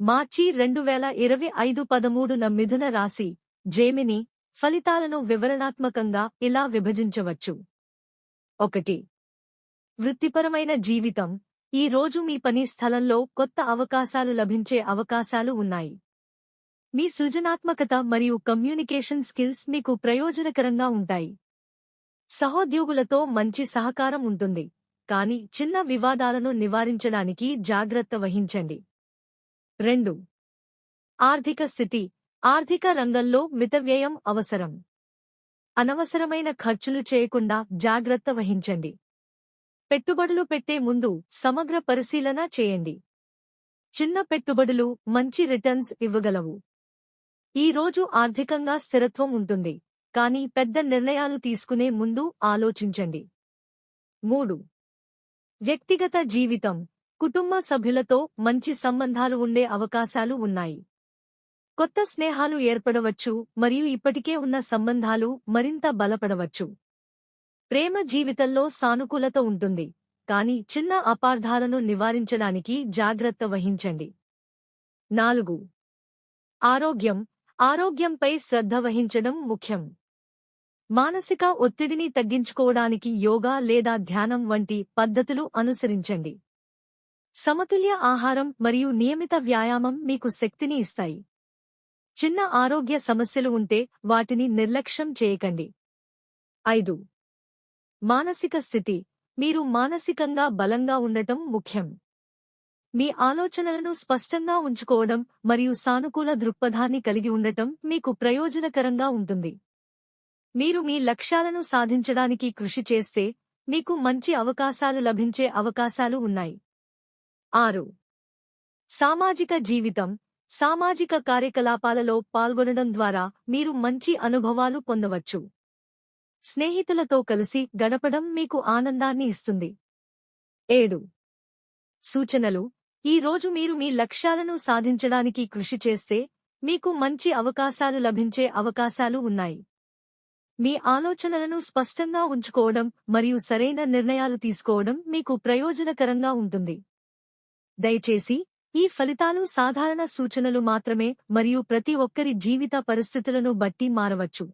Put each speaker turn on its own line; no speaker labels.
మార్చి రెండు వేల ఇరవై ఐదు పదమూడున మిథున రాశి జేమిని ఫలితాలను వివరణాత్మకంగా ఇలా విభజించవచ్చు. ఒకటి వృత్తిపరమైన జీవితం. ఈ రోజు మీ పని స్థలంలో కొత్త అవకాశాలు లభించే అవకాశాలు ఉన్నాయి. మీ సృజనాత్మకత మరియు కమ్యూనికేషన్ స్కిల్స్ మీకు ప్రయోజనకరంగా ఉంటాయి. సహోద్యోగులతో మంచి సహకారం ఉంటుంది. కానీ చిన్న వివాదాలను నివారించడానికి జాగ్రత్త వహించండి. రెండు. ఆర్థిక స్థితి ఆర్థిక రంగంలో మితవ్యయం అవసరం. అనవసరమైన ఖర్చులు చేయకుండా జాగ్రత్త వహించండి. పెట్టుబడులు పెట్టే ముందు సమగ్ర పరిశీలన చేయండి. చిన్న పెట్టుబడులు మంచి రిటర్న్స్ ఇవ్వగలవు. ఈ రోజు ఆర్థికంగా స్థిరత్వం ఉంటుంది కానీ పెద్ద నిర్ణయాలు తీసుకునే ముందు ఆలోచించండి. మూడు. వ్యక్తిగత జీవితం కుటుంబ సభ్యులతో మంచి సంబంధాలు ఉండే అవకాశాలు ఉన్నాయి. కొత్త స్నేహాలు ఏర్పడవచ్చు మరియు ఇప్పటికే ఉన్న సంబంధాలు మరింత బలపడవచ్చు. ప్రేమ జీవితంలో సానుకూలత ఉంటుంది కానీ చిన్న అపార్థాలను నివారించడానికి జాగ్రత్త వహించండి. నాలుగు. ఆరోగ్యం. ఆరోగ్యంపై శ్రద్ధ వహించడం ముఖ్యం. మానసిక ఒత్తిడిని తగ్గించుకోవడానికి యోగా లేదా ధ్యానం వంటి పద్ధతులు అనుసరించండి. సమతుల్య ఆహారం మరియు నియమిత వ్యాయామం మీకు శక్తిని ఇస్తాయి. చిన్న ఆరోగ్య సమస్యలు ఉంటే వాటిని నిర్లక్ష్యం చేయకండి. ఐదు. మానసిక స్థితి. మీరు మానసికంగా బలంగా ఉండటం ముఖ్యం. మీ ఆలోచనలను స్పష్టంగా ఉంచుకోవడం మరియు సానుకూల దృక్పథాన్ని కలిగి ఉండటం మీకు ప్రయోజనకరంగా ఉంటుంది. మీరు మీ లక్ష్యాలను సాధించడానికి కృషి చేస్తే మీకు మంచి అవకాశాలు లభించే అవకాశాలు ఉన్నాయి. ఆరు. సామాజిక జీవితం సామాజిక కార్యకలాపాలలో పాల్గొనడం ద్వారా మీరు మంచి అనుభవాలు పొందవచ్చు. స్నేహితులతో కలిసి గడపడం మీకు ఆనందాన్ని ఇస్తుంది. ఏడు. సూచనలు. ఈ రోజు మీరు మీ లక్ష్యాలను సాధించడానికి కృషి చేస్తే మీకు మంచి అవకాశాలు లభించే అవకాశాలు ఉన్నాయి. మీ ఆలోచనలను స్పష్టంగా ఉంచుకోవడం మరియు సరైన నిర్ణయాలు తీసుకోవడం మీకు ప్రయోజనకరంగా ఉంటుంది. దయచేసి ఈ ఫలితాలు సాధారణ సూచనలు మాత్రమే మరియు ప్రతి ఒక్కరి జీవిత పరిస్థితులను బట్టి మారవచ్చు.